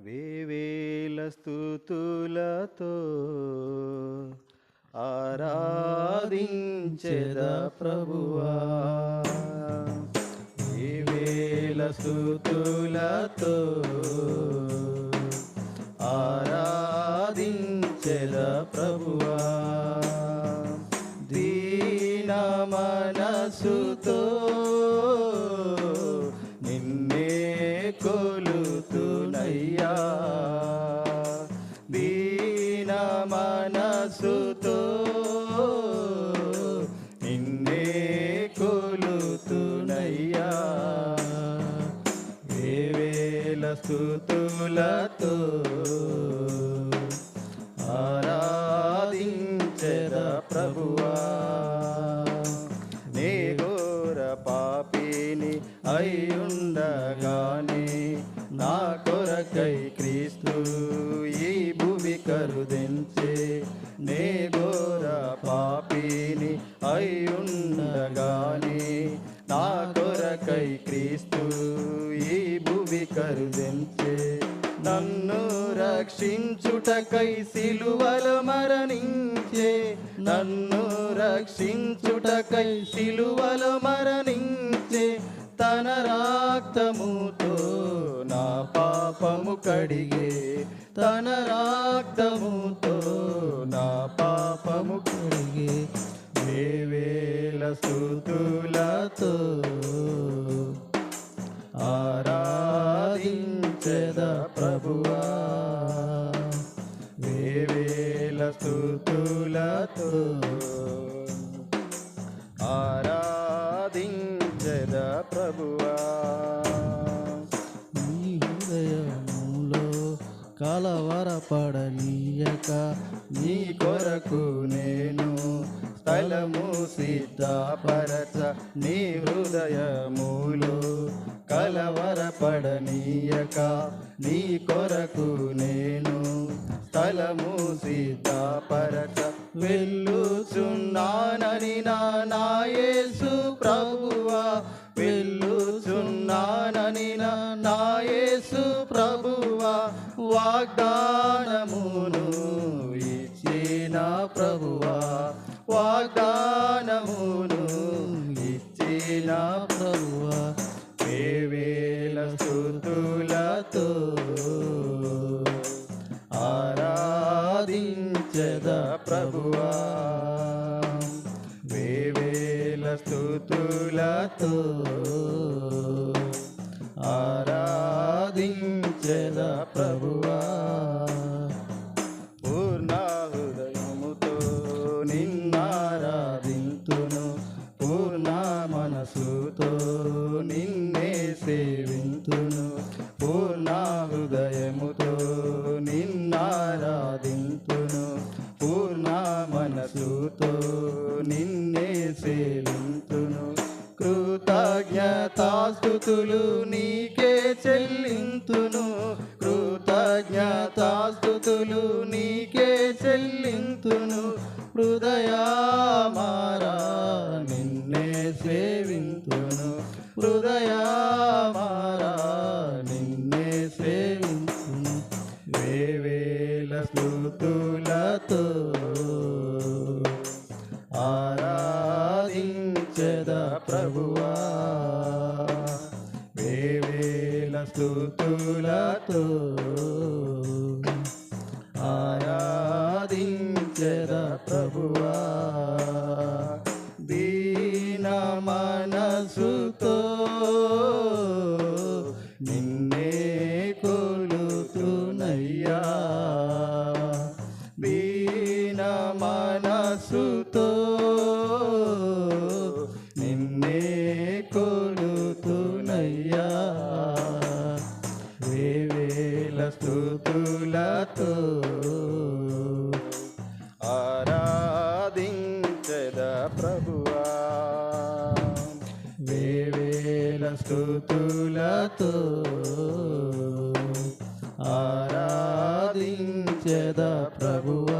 వేవేల స్థుతులతో ఆరాధించెద ప్రభువా. వేవేల స్థుతులతో ఆరాధించెద ప్రభువా. దీన మనసుతో నిన్నే కో స్థుతులతో ఆరాధించద ప్రభువా. నీ ఘోర పాపిని అయ్యుండగానే నా కొరకై క్రీస్తు ఈ భూమి కరుదించే నే ఘోర పాపిని అయ్యుండగానే నా కొరకై క్రీస్తు ఈ కరుదించే నన్ను రక్షించుటకై సిలువలు మరణించే. నన్ను రక్షించుటకై సిలువలు మరణించే. తన రాక్తముతో నా పాపము కడిగే. తన రాక్తముతో నా పాపము కడిగే. వేవేల స్థుతులతో వేవేల స్థుతులతో ఆరాధించెద ప్రభువా. నీ హృదయములో కలవరపడనీయక నీ కొరకు నేను స్థలము సిద్ధపరచ నీ హృదయములో కలవరపడనీయక నీ కొరకు నేను స్థలము సిద్ధపరచ వెళ్ళుచున్నానని నా నాయేసు ప్రభువా. వెళ్ళుచున్నానని నా నాయేసు ప్రభువా. వాగ్దానమును ఇచ్చిన ప్రభువా. వాగ్దానమును ఇచ్చిన ప్రభువా. వేవేల స్థుతులతో స్థుతులతో ఆరాధించెద ప్రభువా. మనసుతో నిన్నే సేవింతును. కృతజ్ఞతాస్తుతులు నీకే చెల్లింతును. కృతజ్ఞతాస్తుతులు నీకే చెల్లింతును. హృదయమారా నిన్నే సేవింతును. హృదయ స్థుతులతో ఆరాధించద ప్రభువా. వేవేల స్థుతులతో స్థుతులతో ఆరాధించద ప్రభువా?